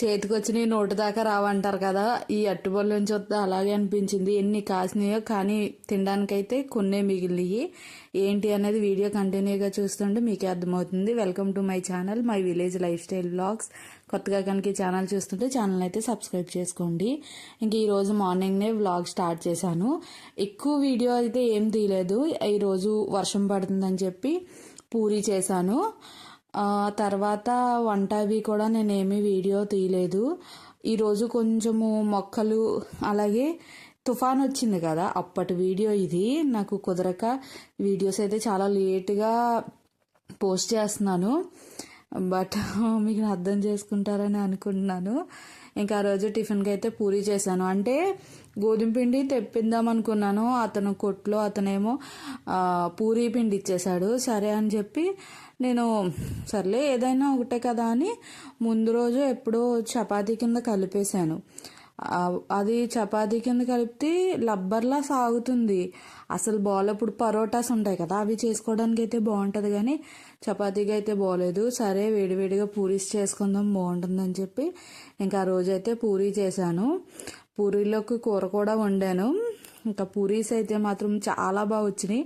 చేతికొచ్చి note దాకా రావంటారు కదా. ఈ అట్టుబొల్ల నుంచి వస్తే అలాగే అనిపించింది. ఎన్ని కాసినాయో కానీ తినడానికైతే కొన్నే మిగిలినవి ఏంటి అనేది వీడియో కంటిన్యూగా చూస్తుంటే మీకే అర్థమవుతుంది. Welcome to my channel my village lifestyle blogs. కొత్తగా కనుక ఛానల్ చూస్తుంటే ఛానల్ అయితే సబ్స్క్రైబ్ చేసుకోండి. ఇంక ఈరోజు మార్నింగ్నే వ్లాగ్ స్టార్ట్ చేశాను. ఎక్కువ వీడియో అయితే ఏం తీయలేదు. ఈరోజు వర్షం పడుతుందని చెప్పి పూరి చేశాను. తర్వాత వంట అవి కూడా నేనేమీ వీడియో తీయలేదు. ఈరోజు కొంచెము మొక్కలు అలాగే తుఫాన్ వచ్చింది కదా అప్పటి వీడియో ఇది. నాకు కుదరక వీడియోస్ అయితే చాలా లేట్గా పోస్ట్ చేస్తున్నాను. బట్ మీకు అర్థం చేసుకుంటారని అనుకుంటున్నాను. ఇంకా ఆ రోజు టిఫిన్కి అయితే పూరి చేశాను. అంటే గోధుమ పిండి తెప్పిందాం అనుకున్నాను. అతను కొట్లో అతనేమో పూరి పూరీ పిండి ఇచ్చేశాడు. సరే అని చెప్పి నేను సర్లే ఏదైనా ఒకటే కదా అని ముందు రోజు ఎప్పుడో చపాతీ కింద కలిపేశాను. అది చపాతీ కింద కలిపితే లబ్బర్లా సాగుతుంది. అసలు బాల్ ఇప్పుడు పరోటాస్ ఉంటాయి కదా అవి చేసుకోవడానికి అయితే బాగుంటుంది కానీ చపాతీకి అయితే బాగోలేదు. సరే వేడివేడిగా పూరీస్ చేసుకుందాం బాగుంటుందని చెప్పి ఇంకా ఆ రోజైతే పూరీ చేశాను. పూరీలోకి కూర కూడా వండాను. ఇంకా పూరీస్ అయితే మాత్రం చాలా బాగా వచ్చినాయి.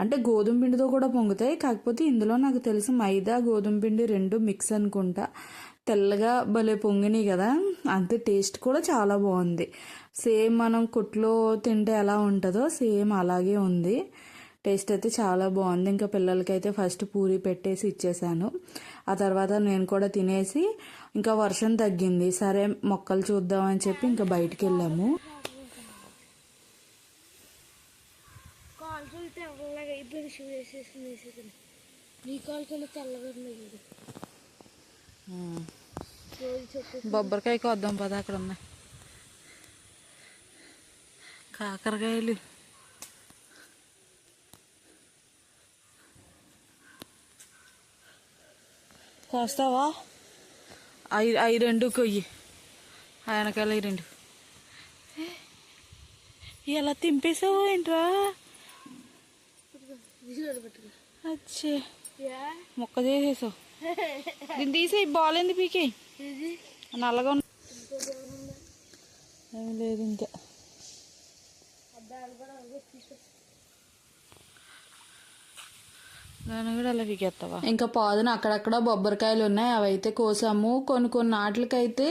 అంటే గోధుమ పిండితో కూడా పొంగుతాయి. కాకపోతే ఇందులో నాకు తెలిసి మైదా గోధుమ పిండి రెండు మిక్స్ అనుకుంటా. తెల్లగా భలే పొంగినాయి కదా. అంతే టేస్ట్ కూడా చాలా బాగుంది. సేమ్ మనం కుట్లో తింటే ఎలా ఉంటుందో సేమ్ అలాగే ఉంది. టేస్ట్ అయితే చాలా బాగుంది. ఇంకా పిల్లలకైతే ఫస్ట్ పూరి పెట్టేసి ఇచ్చేసాను. ఆ తర్వాత నేను కూడా తినేసి ఇంకా వర్షం తగ్గింది. సరే మొక్కలు చూద్దామని చెప్పి ఇంకా బయటికి వెళ్ళాము. కాల్చులు తెల్లగా ఇప్పుడు తెల్లగా ఉన్నాయి చూడు రోజు చెప్పు బొబ్బరికాయ కొద్దాం పద అక్కడ ఉన్నాయి. కాకరకాయలు. కోస్తావా? అవి అవి రెండు కొయ్యి. ఆయనకాయలు అవి రెండు. ఎలా తింపేసావు ఏంట్రా? అచ్చే. మొక్క చేసేసావు దీన్ని తీసేయి బాగాలేంది పీకే నల్లగా ఉన్న ఇంకో. బాగుందా ఏం లేదు ఇంకా అబ్బాయిలు కూడా అవే తీసుకో దాన్ని కూడా అలా పీకేస్తావా ఇంకా పాదున అక్కడక్కడ బొబ్బరికాయలు ఉన్నాయి అవి అయితే కోసాము. కొన్ని కొన్ని నాట్లకైతే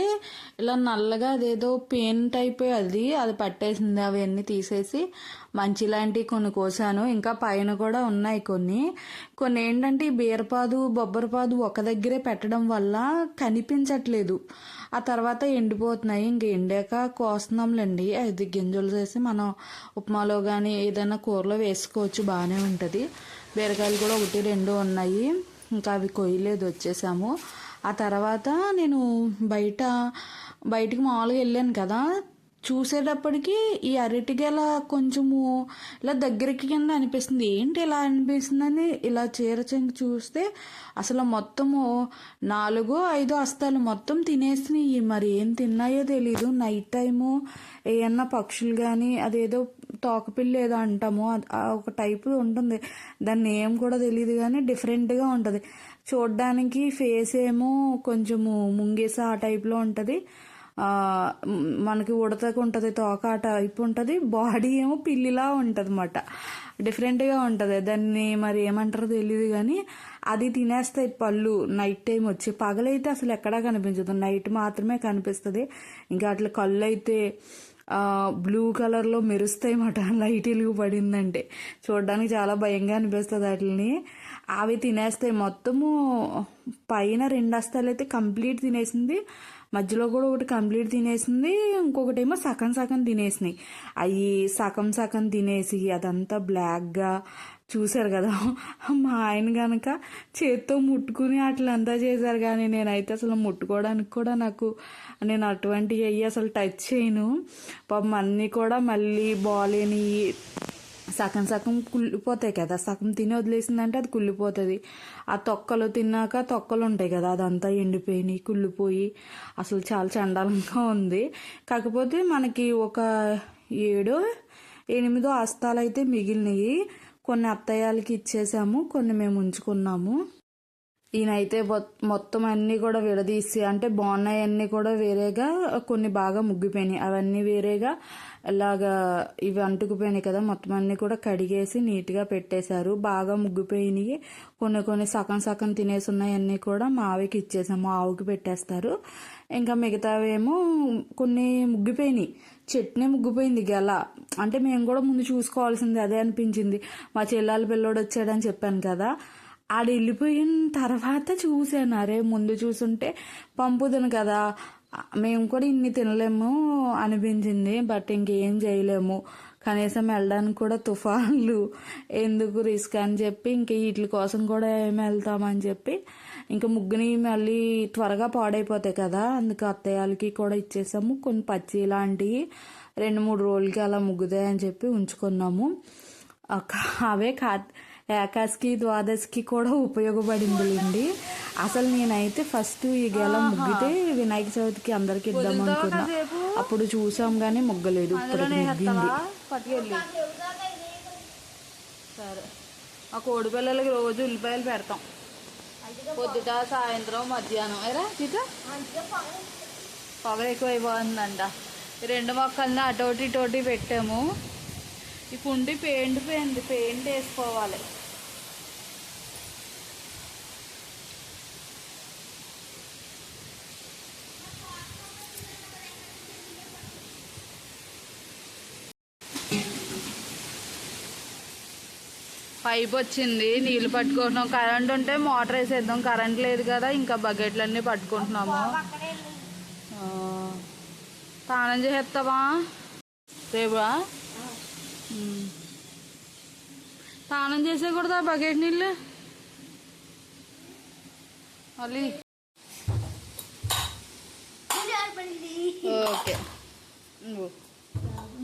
ఇలా నల్లగా అదేదో పెయింట్ అయిపోయి అది అది పట్టేసింది. అవన్నీ తీసేసి మంచి లాంటివి కొన్ని కోసాను. ఇంకా పైన కూడా ఉన్నాయి కొన్ని. కొన్ని ఏంటంటే ఈ బీరపాదు బొబ్బరిపాదు ఒక దగ్గరే పెట్టడం వల్ల కనిపించట్లేదు. ఆ తర్వాత ఎండిపోతున్నాయి. ఇంక ఎండాక కోస్తున్నాంలేండి. అది గింజలు చేసి మనం ఉప్మాలో కానీ ఏదైనా కూరలో వేసుకోవచ్చు. బాగానే ఉంటుంది. బీరకాయలు కూడా ఒకటి రెండు ఉన్నాయి. ఇంకా అవి కొయ్యలేదు వచ్చేసాము. ఆ తర్వాత నేను బయట బయటికి మామూలుగా వెళ్ళాను కదా. చూసేటప్పటికి ఈ అరటిగెల కొంచెము ఇలా దగ్గరికి కింద అనిపిస్తుంది. ఏంటి ఇలా అనిపిస్తుందని ఇలా చీర చెంగు చూస్తే అసలు మొత్తము నాలుగో ఐదో అస్తాలు మొత్తం తినేసినాయి. మరి ఏం తిన్నాయో తెలీదు. నైట్ టైము ఏమన్నా పక్షులు కానీ అదేదో తోకపిల్లి ఏదో అంటాము ఒక టైపు ఉంటుంది. దాన్ని ఏం కూడా తెలియదు కానీ డిఫరెంట్గా ఉంటుంది. చూడ్డానికి ఫేస్ ఏమో కొంచెము ముంగేస ఆ టైప్లో ఉంటుంది. మనకి ఉడతకు ఉంటుంది తోక ఆ టైప్ ఉంటుంది. బాడీ ఏమో పిల్లిలా ఉంటుంది అన్నమాట డిఫరెంట్గా ఉంటుంది. దాన్ని మరి ఏమంటారో తెలియదు కానీ అది తినేస్తాయి పళ్ళు. నైట్ టైం వచ్చి పగలైతే అసలు ఎక్కడా కనిపించదు. నైట్ మాత్రమే కనిపిస్తుంది. ఇంకా అట్లా కళ్ళు అయితే బ్లూ కలర్లో మెరుస్తాయి మాట లైట్ వెలుగు పడిందంటే. చూడడానికి చాలా భయంగా అనిపిస్తుంది వాటిని అవి తినేస్తాయి మొత్తము పైన రెండు అస్తాలు అయితే కంప్లీట్ తినేసింది. మధ్యలో కూడా ఒకటి కంప్లీట్ తినేసింది. ఇంకొకటి ఏమో సగం సగం తినేసినాయి. అవి సగం సగం తినేసి అదంతా బ్లాక్గా చూశారు కదా. మా ఆయన కనుక చేత్తో ముట్టుకుని అట్లంతా చేశారు కానీ నేనైతే అసలు ముట్టుకోవడానికి కూడా నాకు నేను అటువంటివి అయ్యి అసలు టచ్ చేయను. పాపం అన్నీ కూడా మళ్ళీ బాగాలేని సగం సగం కుళ్ళిపోతాయి కదా. సగం తిని వదిలేసిందంటే అది కుళ్ళిపోతుంది. ఆ తొక్కలు తిన్నాక తొక్కలు ఉంటాయి కదా అదంతా ఎండిపోయినాయి కుళ్ళిపోయి. అసలు చాలా చండాలంగా ఉంది. కాకపోతే మనకి ఒక ఏడు ఎనిమిదో అస్తాలు అయితే మిగిలినాయి. కొన్ని అత్తయ్యాలకి ఇచ్చేసాము కొన్ని మేము ఉంచుకున్నాము. ఈయనైతే మొత్తం అన్నీ కూడా విడదీసి అంటే బాగున్నాయి అన్నీ కూడా వేరేగా కొన్ని బాగా ముగ్గిపోయినాయి. అవన్నీ వేరేగా ఇలాగా ఇవి అంటుకుపోయినాయి కదా మొత్తం అన్నీ కూడా కడిగేసి నీట్గా పెట్టేశారు. బాగా ముగ్గిపోయినాయి. కొన్ని కొన్ని సగం సగం తినేసి ఉన్నాయన్నీ కూడా మా ఆవికి ఇచ్చేసాము ఆవుకి పెట్టేస్తారు. ఇంకా మిగతావేమో కొన్ని ముగ్గిపోయినాయి. చట్నీ ముగ్గిపోయింది గెల. అంటే మేము కూడా ముందు చూసుకోవాల్సింది అదే అనిపించింది. మా చెల్లెల పిల్లోడు వచ్చాడని చెప్పాను కదా. ఆడ వెళ్ళిపోయిన తర్వాత చూశాను. అరే ముందు చూసుంటే పంపుదును కదా. మేము కూడా ఇన్ని తినలేము అనిపించింది బట్ ఇంకేం చేయలేము. కనీసం వెళ్ళడానికి కూడా తుఫాన్లు ఎందుకు రిస్క్ అని చెప్పి ఇంక వీటి కోసం కూడా ఏమి వెళ్తామని చెప్పి ఇంకా ముగ్గుని మళ్ళీ త్వరగా పాడైపోతాయి కదా. అందుకు అత్తయ్యలకి కూడా ఇచ్చేసాము. కొన్ని పచ్చి ఇలాంటివి రెండు మూడు రోజులకి అలా ముగ్గుతాయని చెప్పి ఉంచుకున్నాము. అవే కా ఏకాశకి ద్వాదశికి కూడా ఉపయోగపడిందిలేండి. అసలు నేనైతే ఫస్ట్ ఈ గెల ముగ్గితే వినాయక చవితికి అందరికి ఇద్దాం అనుకున్నా. అప్పుడు చూసాం కానీ ముగ్గలేదు ఇప్పుడు ముగ్గింది. సరే. ఆ కోడి పిల్లలకి రోజు ఉల్లిపాయలు పెడతాం. పొద్దుట సాయంత్రం మధ్యాహ్నం. ఎరా సీత పొగ ఎక్కువ అయిపోతుందంట రెండు మొక్కల్ని అటోటి ఇటోటి పెట్టాము. ఈ కుండి పెయింట్ పోయింది పెయింట్ వేసుకోవాలి. పైప్ వచ్చింది నీళ్ళు పట్టుకుంటున్నాం. కరెంట్ ఉంటే మోటార్ వేసేద్దాం. కరెంట్ లేదు కదా ఇంకా బకెట్లన్నీ పట్టుకుంటున్నాము. స్నానం చేసేస్తావా రేపా స్నానం చేసేకూడదా బకెట్ నీళ్ళు. మళ్ళీ. ఓకే.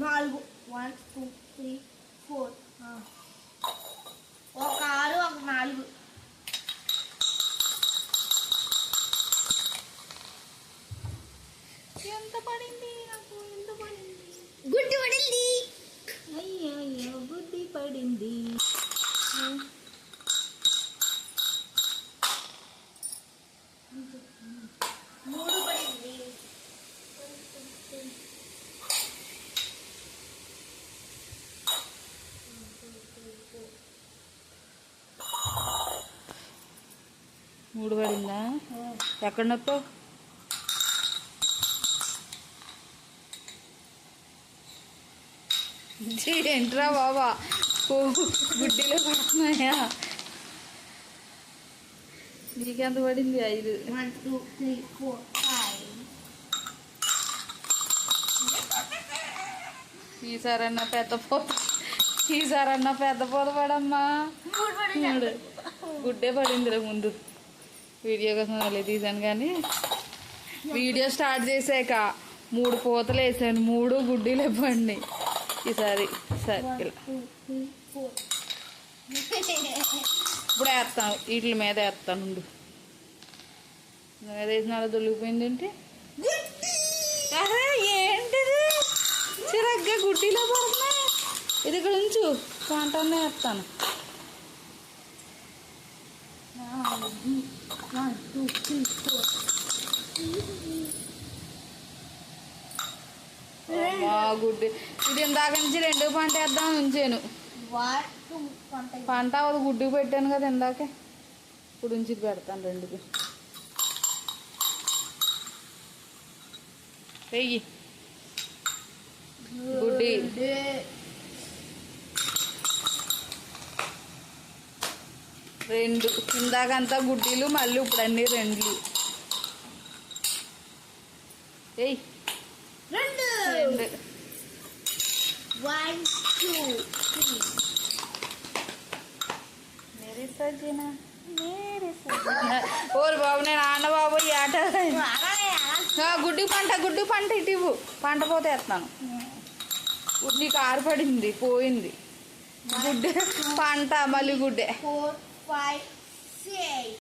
నాలుగు. One two three four. ఒక ఆరు ఒక నాలుగు. ఎంత పడింది నాకు? ఎంత పడింది? గుడ్డి పడింది. అయ్యో గుడ్డి పడింది. మూడు పడిందా ఎక్కడ నొప్పు ఏంట్రా బాబా ఓ, గుడ్డిలో పడుతున్నాయా? నీకెంత పడింది? ఐదు. One two three four five ఈసారన్నా పెద్ద పోత ఈసారన్నా పెద్ద పోత పడమ్మా. గుడ్డే పడిందిరా ముందు. వీడియో కోసం మళ్ళీ తీసాను కానీ వీడియో స్టార్ట్ చేసాక మూడు పూతలు వేసాను. మూడు గుడ్డీలు ఇవ్వండి ఈసారి సరే ఇలా ఇప్పుడు వేస్తాను. వీటి మీద వేస్తాను ఉండు. మీద వేసిన అలా ఏంటి? ఏంటిది? చిరగ్గా గుడ్డీలో పడుతున్నా ఇది ఇక్కడ ఉంచు. కాంటాన్ని వేస్తాను. వన్ టూ త్రీ ఫోర్ గుడ్డి. ఇది ఇందాక నుంచి రెండు పంట వేద్దాం ఉంచాను. పంట అది గుడ్డుకు పెట్టాను కదా ఇందాకే. ఇప్పుడు ఉంచి పెడతాను రెండుకి. వెయ్యి. గుడ్డి. రెండు. ఇందాకంతా గుడ్డీలు మళ్ళీ ఇప్పుడు అన్ని రెండ్లు. ఏయ్ రెండు. రెండు. వన్ టూ త్రీ మేరీ సజ్జన మేరీ సజ్జన ఓరు బాబు నేను ఆన్న బాబు ఈ ఆట గుడ్డి పంట గుడ్డి పంట ఇటు ఇవ్వు. పంట పోతే వేస్తాను. నీకు ఆరిపడింది పోయింది. గుడ్డే పంట మళ్ళీ గుడ్డే ఫోర్ ఫైవ్